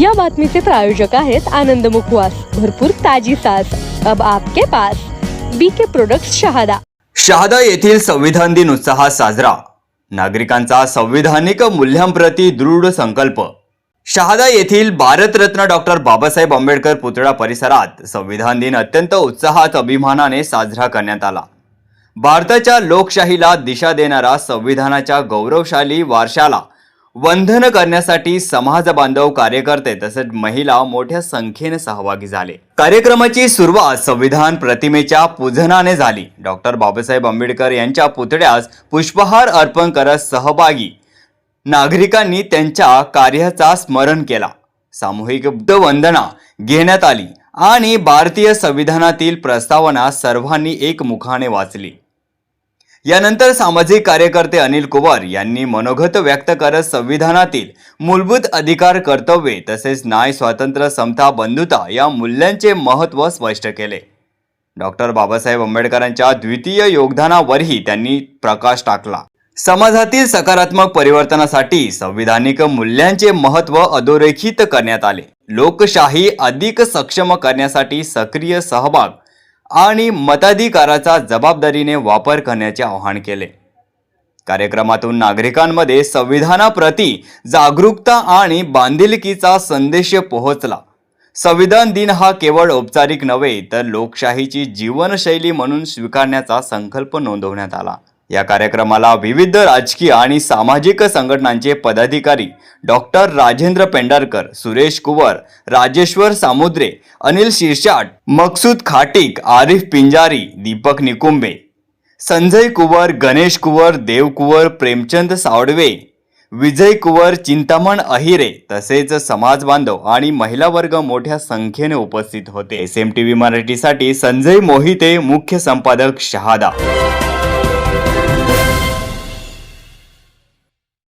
या बातमीचे प्रायोजक आहेत आनंद मुखवास. भरपूर ताजी सास अब आपके pass. BK product Shahada. Shahada येथील संविधान दिन उत्साहात साजरा. नागरिकांचा संविधानिक मूल्यांप्रती दृढ संकल्प. शहादा येथील भारतरत्न डॉक्टर बाबासाहेब आंबेडकर पुतळा परिसरात संविधान दिन अत्यंत उत्साहात अभिमानाने साजरा करण्यात आला. भारताच्या लोकशाहीला दिशा देणारा संविधानाच्या गौरवशाली वारशाला वंधन करण्यासाठी समाज बांधव कार्यकर्ते तसेच महिला मोठ्या संख्येने सहभागी झाले. कार्यक्रमाची सुरुवात संविधान प्रतिमेच्या पूजनाने झाली. डॉक्टर बाबासाहेब आंबेडकर यांच्या पुतळ्यास पुष्पहार अर्पण करत सहभागी नागरिकांनी त्यांच्या कार्याचा स्मरण केला. सामूहिक वंदना घेण्यात आली आणि भारतीय संविधानातील प्रस्तावना सर्वांनी एकमुखाने वाचली. यानंतर सामाजिक कार्यकर्ते अनिल कुवार यांनी मनोगत व्यक्त करत संविधानातील मूलभूत अधिकार कर्तव्ये तसेच न्याय स्वातंत्र्य समता बंधुता या मूल्यांचे महत्त्व स्पष्ट केले. डॉक्टर बाबासाहेब आंबेडकरांच्या द्वितीय योगदानावरही त्यांनी प्रकाश टाकला. समाजातील सकारात्मक परिवर्तनासाठी संविधानिक मूल्यांचे महत्त्व अधोरेखित करण्यात आले. लोकशाही अधिक सक्षम करण्यासाठी सक्रिय सहभाग आणि मताधिकाराचा जबाबदारीने वापर करण्याचे आवाहन केले. कार्यक्रमातून नागरिकांमध्ये संविधानाप्रती जागरूकता आणि बांधिलकीचा संदेश पोहोचला. संविधान दिन हा केवळ औपचारिक नव्हे तर लोकशाहीची जीवनशैली म्हणून स्वीकारण्याचा संकल्प नोंदवण्यात आला. या कार्यक्रमाला विविध राजकीय आणि सामाजिक संघटनांचे पदाधिकारी डॉक्टर राजेंद्र पेंढारकर सुरेश कुवर राजेश्वर सामुद्रे अनिल शिरशाट मकसूद खाटिक आरिफ पिंजारी दीपक निकुंबे संजय कुवर गणेश कुवर देव कुवर प्रेमचंद सावडवे विजय कुवर चिंतामण अहिरे तसेच समाज बांधव आणि महिला वर्ग मोठ्या संख्येने उपस्थित होते. एस एम टी व्ही मराठीसाठी संजय मोहिते मुख्य संपादक शहादा.